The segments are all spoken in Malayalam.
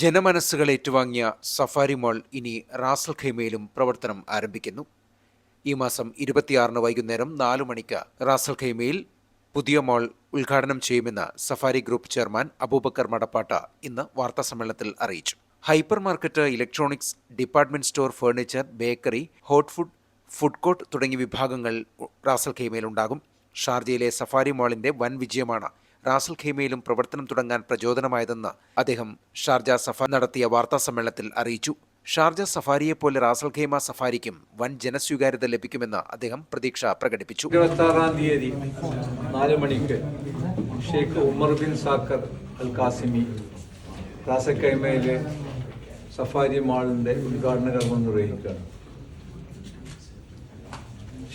ജനമനസ്സുകൾ ഏറ്റുവാങ്ങിയ സഫാരി മോൾ ഇനി റാസൽ ഖൈമയിലും പ്രവർത്തനം ആരംഭിക്കുന്നു. ഈ മാസം ഇരുപത്തിയാറിന് വൈകുന്നേരം നാലു മണിക്ക് റാസൽ ഖൈമയിൽ പുതിയ മോൾ ഉദ്ഘാടനം ചെയ്യുമെന്ന് Safari group chairman Abubakar Madappatta ഇന്ന് വാർത്താസമ്മേളനത്തിൽ അറിയിച്ചു. Hyper market electronics department store furniture bakery hot food food court തുടങ്ങിയ വിഭാഗങ്ങൾ റാസൽ ഖൈമയിൽ ഉണ്ടാകും. ഷാർജയിലെ സഫാരി മോളിന്റെ വൻ വിജയമാണ് റാസൽ ഖൈമയിലും പ്രവർത്തനം തുടങ്ങാൻ പ്രചോദനമായതെന്ന് അദ്ദേഹം ഷാർജ സഫ നടത്തിയ വാർത്താ സമ്മേളനത്തിൽ അറിയിച്ചു. ഷാർജ സഫാരിയെപ്പോലെ റാസൽ ഖൈമ സഫാരിക്കും വൻ ജനസ്വീകാര്യത ലഭിക്കുമെന്ന് അദ്ദേഹം പ്രതീക്ഷ പ്രകടിപ്പിച്ചു. തീയതി നാല് മണിക്ക് Sheikh Umar bin Saqr al Qasimi ഖൈമയിലെ Safari മാളിന്റെ ഉദ്ഘാടന കർമ്മം നിർവഹിക്കുകയാണ്.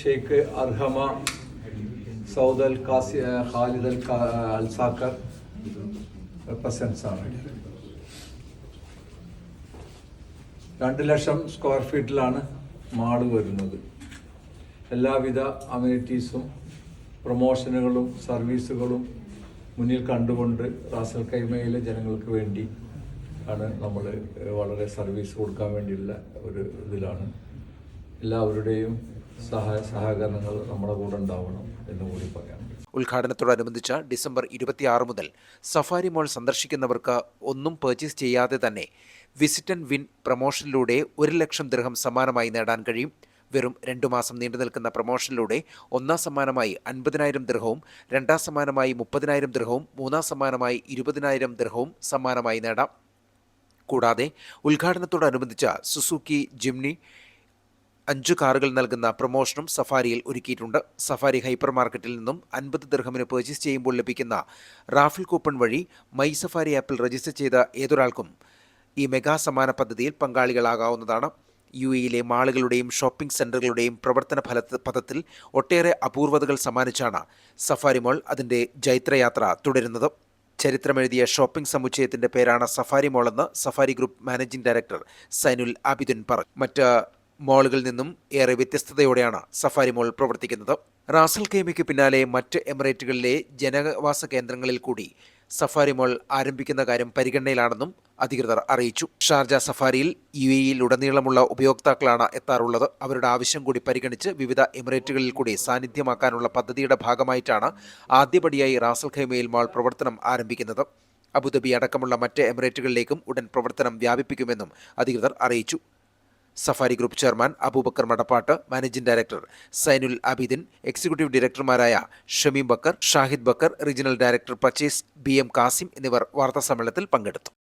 Sheikh Arhama Saud al Qasi Khalid al Alsaqr al Saqr presence ആണ്. രണ്ട് ലക്ഷം സ്ക്വയർ ഫീറ്റിലാണ് മാൾ വരുന്നത്. എല്ലാവിധ അമ്യൂണിറ്റീസും പ്രൊമോഷനുകളും സർവീസുകളും മുന്നിൽ കണ്ടുകൊണ്ട് റാസൽ കൈമയിലെ ജനങ്ങൾക്ക് വേണ്ടി ആണ് നമ്മൾ വളരെ സർവീസ് കൊടുക്കാൻ വേണ്ടിയുള്ള ഒരു ഇതിലാണ്. എല്ലാവരുടെയും സഹായ സഹകരണങ്ങൾ നമ്മുടെ കൂടെ ഉണ്ടാവണം എന്ന് കൂടി പറയാം ഉദ്ഘാടനത്തോടനുബന്ധിച്ച് ഡിസംബർ ഇരുപത്തിയാറ് മുതൽ സഫാരി മോൾ സന്ദർശിക്കുന്നവർക്ക് ഒന്നും പർച്ചേസ് ചെയ്യാതെ തന്നെ വിസിറ്റ് ആൻഡ് വിൻ പ്രൊമോഷനിലൂടെ ഒരു ലക്ഷം ദൃഹം സമ്മാനമായി നേടാൻ കഴിയും. വെറും രണ്ടു മാസം നീണ്ടു നിൽക്കുന്ന പ്രൊമോഷനിലൂടെ ഒന്നാം സമ്മാനമായി അൻപതിനായിരം ദൃഹവും രണ്ടാം സമ്മാനമായി മുപ്പതിനായിരം ദൃഹവും മൂന്നാം സമ്മാനമായി ഇരുപതിനായിരം ദൃഹവും സമ്മാനമായി നേടാം. കൂടാതെ ഉദ്ഘാടനത്തോടനുബന്ധിച്ച് സുസുക്കി ജിംനി അഞ്ചു കാറുകൾ നൽകുന്ന പ്രൊമോഷനും സഫാരിയിൽ ഒരുക്കിയിട്ടുണ്ട്. സഫാരി ഹൈപ്പർ മാർക്കറ്റിൽ നിന്നും അൻപത് ദർഹമിന് പർച്ചേസ് ചെയ്യുമ്പോൾ ലഭിക്കുന്ന റാഫിൽ കൂപ്പൺ വഴി മൈ സഫാരി ആപ്പിൽ രജിസ്റ്റർ ചെയ്ത ഏതൊരാൾക്കും ഈ മെഗാ സമാന പദ്ധതിയിൽ പങ്കാളികളാകാവുന്നതാണ്. യു എയിലെ മാളുകളുടെയും ഷോപ്പിംഗ് സെന്ററുകളുടെയും പ്രവർത്തന ഫല പദത്തിൽ ഒട്ടേറെ അപൂർവതകൾ സമ്മാനിച്ചാണ് സഫാരി മോൾ അതിന്റെ ജൈത്രയാത്ര തുടരുന്നത്. ചരിത്രമെഴുതിയ ഷോപ്പിംഗ് സമുച്ചയത്തിന്റെ പേരാണ് safari മോളെന്ന് Safari group managing director Zainul Abidun പറഞ്ഞു. മറ്റ് മാളുകളിൽ നിന്നും ഏറെ വ്യത്യസ്തതയോടെയാണ് സഫാരി മോൾ പ്രവർത്തിക്കുന്നത്. റാസൽ ഖൈമയ്ക്ക് പിന്നാലെ മറ്റ് എമിറേറ്റുകളിലെ ജനവാസ കേന്ദ്രങ്ങളിൽ കൂടി സഫാരി മോൾ ആരംഭിക്കുന്ന കാര്യം പരിഗണനയിലാണെന്നും അധികൃതർ അറിയിച്ചു. ഷാർജ സഫാരിയിൽ യു എയിൽ ഉടനീളമുള്ള ഉപയോക്താക്കളാണ് എത്താറുള്ളത്. അവരുടെ ആവശ്യം കൂടി പരിഗണിച്ച് വിവിധ എമിറേറ്റുകളിൽ കൂടി സാന്നിധ്യമാക്കാനുള്ള പദ്ധതിയുടെ ഭാഗമായിട്ടാണ് ആദ്യപടിയായി റാസൽ ഖൈമയിൽ മോൾ പ്രവർത്തനം ആരംഭിക്കുന്നത്. അബുദാബി അടക്കമുള്ള മറ്റ് എമിറേറ്റുകളിലേക്കും ഉടൻ പ്രവർത്തനം വ്യാപിപ്പിക്കുമെന്നും അധികൃതർ അറിയിച്ചു. Safari group chairman Abubakar Madappatt managing director Zainul Abidin executive ഡയറക്ടർമാരായ Shameem Bakar Shahid Bakar regional director purchase B M Kasim എന്നിവർ വാർത്താസമ്മേളനത്തിൽ പങ്കെടുത്തു.